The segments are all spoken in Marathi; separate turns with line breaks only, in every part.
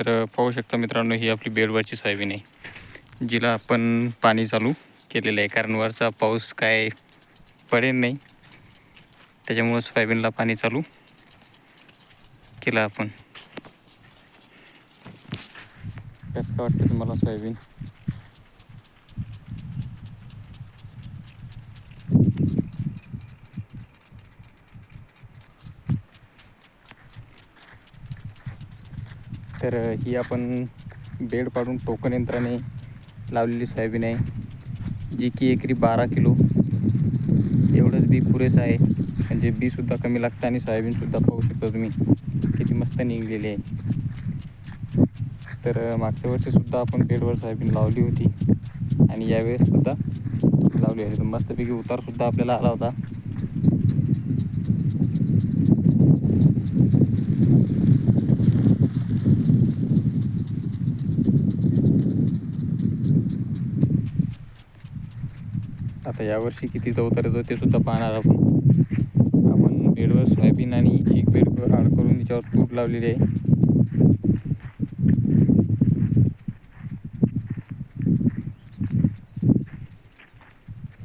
तर पाहू शकता मित्रांनो ही आपली बेडवरची सोयाबीन आहे. जिला आपण पाणी चालू केलेलं आहे. कारण वरचा पाऊस काय पडेल नाही. त्याच्यामुळं सोयाबीनला पाणी चालू केलं आपण. कसं वाटतं तुम्हाला सोयाबीन? तर ही आपण बेड पाडून टोकन यंत्राने लावलेली सोयाबीन आहे जी की एकरी बारा किलो. एवढंच बी पुरेसं आहे. म्हणजे बीसुद्धा कमी लागतं आणि सोयाबीनसुद्धा पाहू शकता तुम्ही. किती मस्त निघलेली आहे. तर मागच्या वर्षीसुद्धा आपण बेडवर सोयाबीन लावली होती. आणि यावेळेससुद्धा लावली होती. मस्तपैकी उतारसुद्धा आपल्याला आला होता. आता यावर्षी किती चौतर येतो ते सुद्धा पाहणार आपण. आपण बेडवर सोयाबीन आणि एक बेड आड करून त्याच्यावर तूट लावलेली आहे.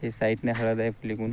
हे साईडने हळद आहे पलीकडून